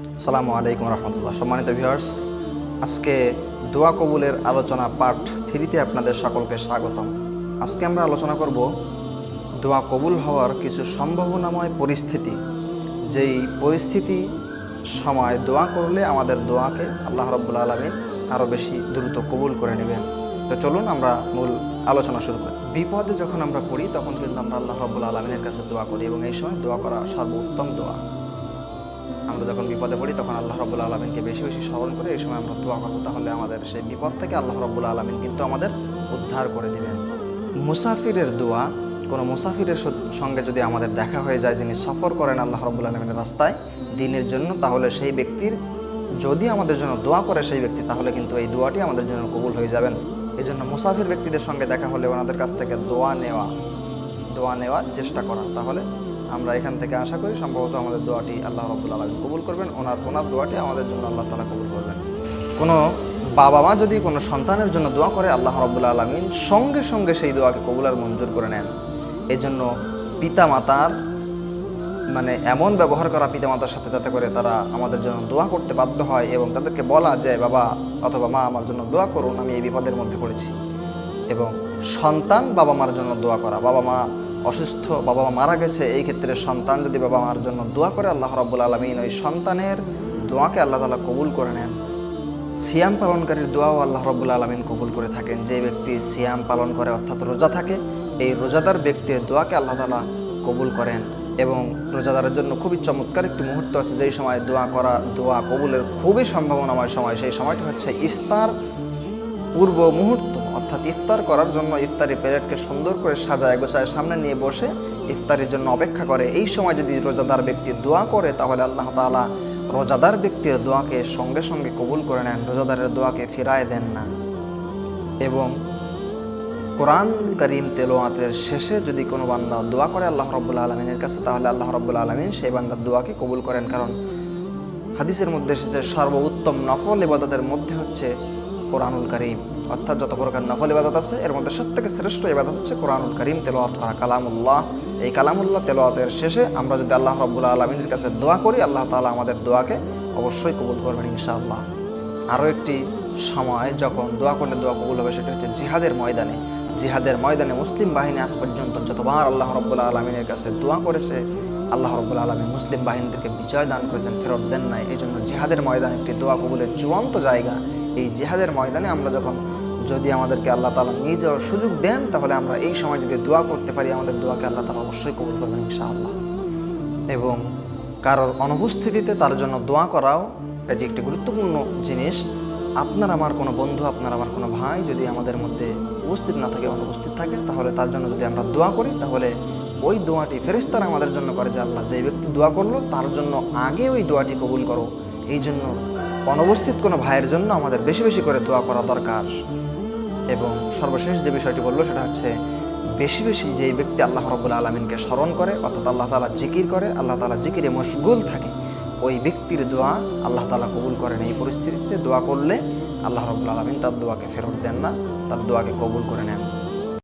আসসালামু আলাইকুম রহমতুল্লাহ। সম্মানিত ভিউয়ার্স আজকে দোয়া কবুলের আলোচনা পার্ট থ্রিতে আপনাদের সকলকে স্বাগতম। আজকে আমরা আলোচনা করব দোয়া কবুল হওয়ার কিছু সম্ভাবনাময় পরিস্থিতি। যেই পরিস্থিতি সময় দোয়া করলে আমাদের দোয়াকে আল্লাহ রব্বুল আলমিন আরও বেশি দ্রুত কবুল করে নেবেন। তো চলুন আমরা মূল আলোচনা শুরু করি। বিপদে যখন আমরা পড়ি, তখন কিন্তু আমরা আল্লাহ রব্বুল আলমিনের কাছে দোয়া করি এবং এই সময় দোয়া করা সর্বোত্তম দোয়া। আমরা যখন বিপদে পড়ি, তখন আল্লাহ রব্বুল আলমিনকে বেশি বেশি স্মরণ করে এই সময় আমরা দোয়া করব, তাহলে আমাদের সেই বিপদ থেকে আল্লাহ রব্বুল আলমিন কিন্তু আমাদের উদ্ধার করে দিবেন। মুসাফিরের দোয়া, কোনো মুসাফিরের সঙ্গে যদি আমাদের দেখা হয়ে যায় যিনি সফর করেন আল্লাহ রব্বুল আলমিনের রাস্তায় দিনের জন্য, তাহলে সেই ব্যক্তির যদি আমাদের জন্য দোয়া করে সেই ব্যক্তি, তাহলে কিন্তু এই দোয়াটি আমাদের জন্য কবুল হয়ে যাবেন। এই জন্য মুসাফির ব্যক্তিদের সঙ্গে দেখা হলে ওনাদের কাছ থেকে দোয়া নেওয়া, দোয়া নেওয়ার চেষ্টা করা তাহলে আমরা এখান থেকে আশা করি সম্ভবত আমাদের দোয়াটি আল্লাহ রব্বুল আলমিন কবুল করবেন। ওনার ওনার দোয়াটি আমাদের জন্য আল্লাহ তালা কবুল করবেন। কোনো বাবা মা যদি কোনো সন্তানের জন্য দোয়া করে, আল্লাহ রব্বুল আলমিন সঙ্গে সঙ্গে সেই দোয়াকে কবুল আর মঞ্জুর করে নেন। এই জন্য পিতা মাতার মানে এমন ব্যবহার করা পিতামাতার সাথে যাতে করে তারা আমাদের জন্য দোয়া করতে বাধ্য হয় এবং তাদেরকে বলা যে বাবা অথবা মা, আমার জন্য দোয়া করুন, আমি এই বিপদের মধ্যে পড়েছি। এবং সন্তান বাবা মার জন্য দোয়া করা, বাবা মা অসুস্থ বাবা মা মারা গেছে, এই ক্ষেত্রে সন্তান যদি বাবা মার জন্য দোয়া করে আল্লাহ রব্বুল আলমিন, ওই সন্তানের দোয়াকে আল্লাহ তালা কবুল করে নেন। সিয়াম পালনকারীর দোয়াও আল্লাহ রব্বুল আলমিন কবুল করে থাকেন। যে ব্যক্তি সিয়াম পালন করে অর্থাৎ রোজা থাকে, এই রোজাদার ব্যক্তির দোয়াকে আল্লাহ তালা কবুল করেন এবং রোজাদারের জন্য খুবই চমৎকার একটি মুহূর্ত আছে, যেই সময় দোয়া করা, দোয়া কবুলের খুবই সম্ভাবনাময় সময়। সেই সময়টি হচ্ছে ইফতার পূর্ব মুহূর্ত। অর্থাৎ ইফতার করার জন্য ইফতারি প্লেটকে সুন্দর করে সাজায় গোছায় সামনে নিয়ে বসে ইফতারির জন্য অপেক্ষা করে। এই সময় যদি রোজাদার ব্যক্তি দোয়া করে, তাহলে আল্লাহ তাআলা রোজাদার ব্যক্তির দোয়াকে সঙ্গে সঙ্গে কবুল করে নেন, রোজাদারের দোয়াকে ফিরায় দেন না। এবং কোরআন করিম তেলোয়াতের শেষে যদি কোনো বান্দা দোয়া করে আল্লাহ রব্বুল আলমিনের কাছে, তাহলে আল্লাহ রব্বুল আলমিন সেই বান্দার দোয়াকে কবুল করেন। কারণ হাদিসের মধ্যে এসেছে, সর্বোত্তম নফল ইবাদতের মধ্যে হচ্ছে কোরআনুল করিম। অর্থাৎ যত প্রকার নফল ইবাদত আছে, এর মধ্যে সব থেকে শ্রেষ্ঠ ইবাদত হচ্ছে কোরআনুল করিম তেলোয়াত করা, কালামুল্লাহ। এই কালামুল্লাহ তেলোয়াতের শেষে আমরা যদি আল্লাহ রব্বুল আলমিনের কাছে দোয়া করি, আল্লাহ তাআলা আমাদের দোয়াকে অবশ্যই কবুল করবেন ইনশাআল্লাহ। আরও একটি সময় যখন দোয়া করলে দোয়া কবুল হবে, সেটা হচ্ছে জিহাদের ময়দানে। জিহাদের ময়দানে মুসলিম বাহিনী আজ পর্যন্ত যতবার আল্লাহ রব্বুল আলমিনের কাছে দোয়া করেছে, আল্লাহ রব্বুল আলমিন মুসলিম বাহিনীদেরকে বিজয় দান করেছেন, ফেরত দেন নাই। এই জন্য জিহাদের ময়দান একটি দোয়া কবুলের চূড়ান্ত জায়গা এই জেহাদের ময়দানে আমরা যখন যদি আমাদেরকে আল্লাহ তালা নিয়ে যাওয়ার সুযোগ দেন, তাহলে আমরা এই সময় যদি দোয়া করতে পারি, আমাদের দোয়াকে আল্লাহ তালা অবশ্যই কবুল করবেন ইনশাআল্লাহ। এবং কারোর অনুপস্থিতিতে তার জন্য দোয়া করাও এটি একটি গুরুত্বপূর্ণ জিনিস। আপনার আমার কোনো বন্ধু, আপনার আমার কোনো ভাই যদি আমাদের মধ্যে উপস্থিত না থাকে, অনুপস্থিত থাকে, তাহলে তার জন্য যদি আমরা দোয়া করি, তাহলে ওই দোয়াটি ফেরেস্তারা আমাদের জন্য করে যে আল্লাহ যে ব্যক্তি দোয়া করল, তার জন্য আগে ওই দোয়াটি কবুল করো। এই জন্য অনুপস্থিত কোনো ভাইয়ের জন্য আমাদের বেশি বেশি করে দোয়া করা দরকার। এবং সর্বশেষ যে বিষয়টি বলল সেটা হচ্ছে, বেশি বেশি যে ব্যক্তি আল্লাহ রব্বুল আলমিনকে স্মরণ করে, অর্থাৎ আল্লাহ তালা জিকির করে, আল্লাহ তালা জিকিরে মশগুল থাকে, ওই ব্যক্তির দোয়া আল্লাহ তালা কবুল করেন। এই পরিস্থিতিতে দোয়া করলে আল্লাহ রব্বুল আলমিন তার দোয়াকে ফেরত দেন না, তার দোয়াকে কবুল করে নেন।